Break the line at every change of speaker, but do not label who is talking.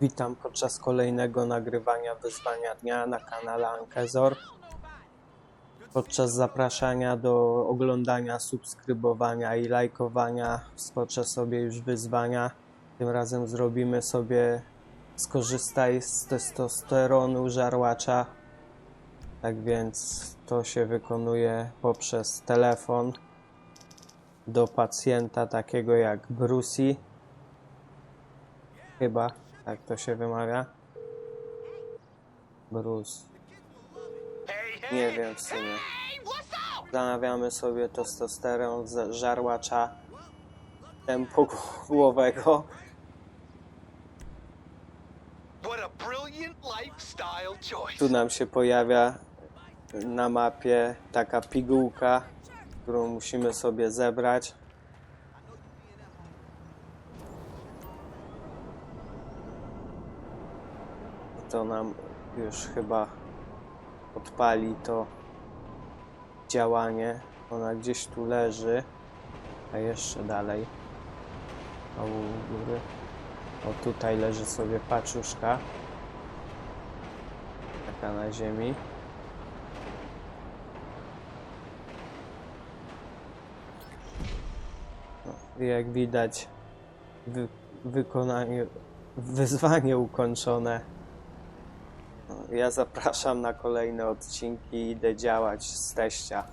Witam podczas kolejnego nagrywania wyzwania dnia na kanale Ankezor. Podczas zapraszania do oglądania, subskrybowania i lajkowania wskoczę sobie już wyzwania. Tym razem zrobimy sobie skorzystaj z testosteronu żarłacza. Tak więc to się wykonuje poprzez telefon do pacjenta takiego jak Brucey. Chyba tak to się wymawia. Bruce. Nie wiem w sumie. Zamawiamy sobie testosteron z żarłacza tempogłowego. Tu nam się pojawia na mapie taka pigułka, którą musimy sobie zebrać. To nam już chyba odpali to działanie. Ona gdzieś tu leży, a jeszcze dalej. O, góry. O, tutaj leży sobie paczuszka. Taka na ziemi. No, jak widać, wy, wykonanie, wyzwanie ukończone. Ja zapraszam na kolejne odcinki idę działać z teścia.